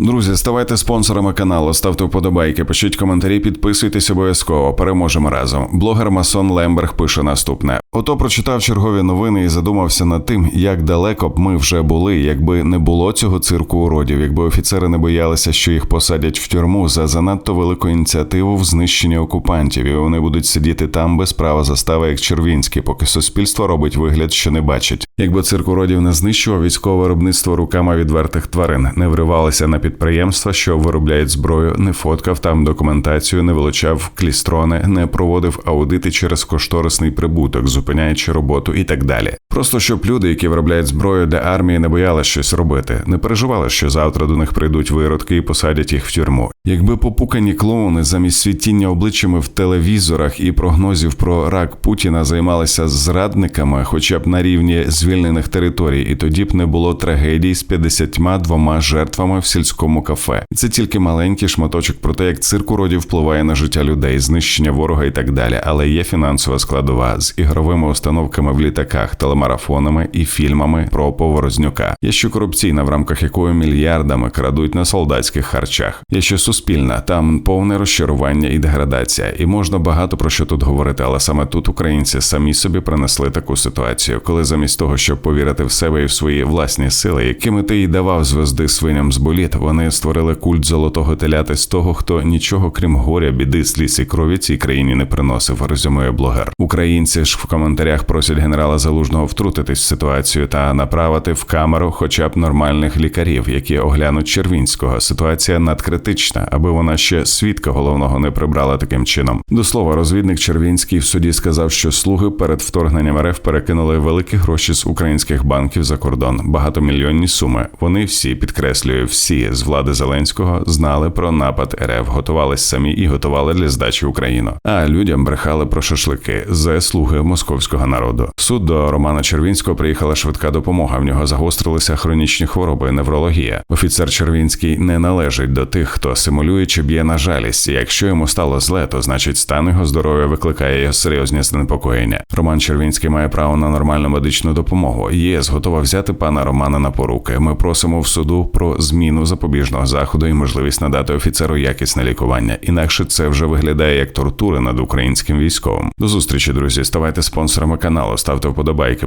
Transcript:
Друзі, ставайте спонсорами каналу, ставте вподобайки, пишіть коментарі, підписуйтесь обов'язково. Переможемо разом. Блогер Масон Лемберг пише наступне: ото прочитав чергові новини і задумався над тим, як далеко б ми вже були, якби не було цього цирку уродів, якби офіцери не боялися, що їх посадять в тюрму за занадто велику ініціативу в знищенні окупантів, і вони будуть сидіти там без права застави, як червінські, поки суспільство робить вигляд, що не бачить. Якби цирк уродів не знищував військове виробництво руками відвертих тварин, не вривалися на підприємства, що виробляють зброю, не фоткав там документацію, не вилучав клістрони, не проводив аудити через кошторисний прибуток, зупиняючи роботу і так далі. Просто щоб люди, які виробляють зброю для армії, не боялися щось робити, не переживали, що завтра до них прийдуть виродки і посадять їх в тюрму. Якби попукані клоуни замість світіння обличчями в телевізорах і прогнозів про рак Путіна займалися зрадниками, хоча б на рівні звільнених територій, і тоді б не було трагедій з 52 жертвами в сільському кафе. Це тільки маленький шматочок про те, як цирк уродів впливає на життя людей, знищення ворога і так далі. Але є фінансова складова з ігровими установками в літаках, телемарафонами і фільмами про поворознюка. Є ще корупційна, в рамках якої мільярдами крадуть на солдатських харчах. Є ще суспільна, там повне розчарування і деградація. І можна багато про що тут говорити, але саме тут українці самі собі принесли таку ситуацію, коли замість того, щоб повірити в себе і в свої власні сили, якими ти й давав звезди свиням з боліт, вони створили культ золотого теляти з того, хто нічого крім горя, біди, сліз і крові цій країні не приносив. Резюмує блогер. Українці ж в коментарях просять генерала Залужного втрутитись в ситуацію та направити в камеру, хоча б нормальних лікарів, які оглянуть Червінського. Ситуація надкритична, аби вона ще свідка головного не прибрала таким чином. До слова, розвідник Червінський в суді сказав, що слуги перед вторгненням РФ перекинули великі гроші з українських банків за кордон, багатомільйонні суми. Вони всі підкреслюю, всі з влади Зеленського знали про напад РФ, готувались самі і готували для здачі Україну. А людям брехали про шашлики з слуги московського народу. Суд до Романа Червінського приїхала швидка допомога. В нього загострилися хронічні хвороби, неврологія. Офіцер Червінський не належить до тих, хто симулює чи б'є на жалість. Якщо йому стало зле, то значить стан його здоров'я викликає його серйозні занепокоєння. Роман Червінський має право на нормальну медичну допомогу. ЄС готова взяти пана Романа на поруки. Ми просимо в суду про зміну запобіжного заходу і можливість надати офіцеру якісне лікування. Інакше це вже виглядає як тортури над українським військовим. До зустрічі, друзі. Ставайте спонсорами каналу, ставте вподобайки,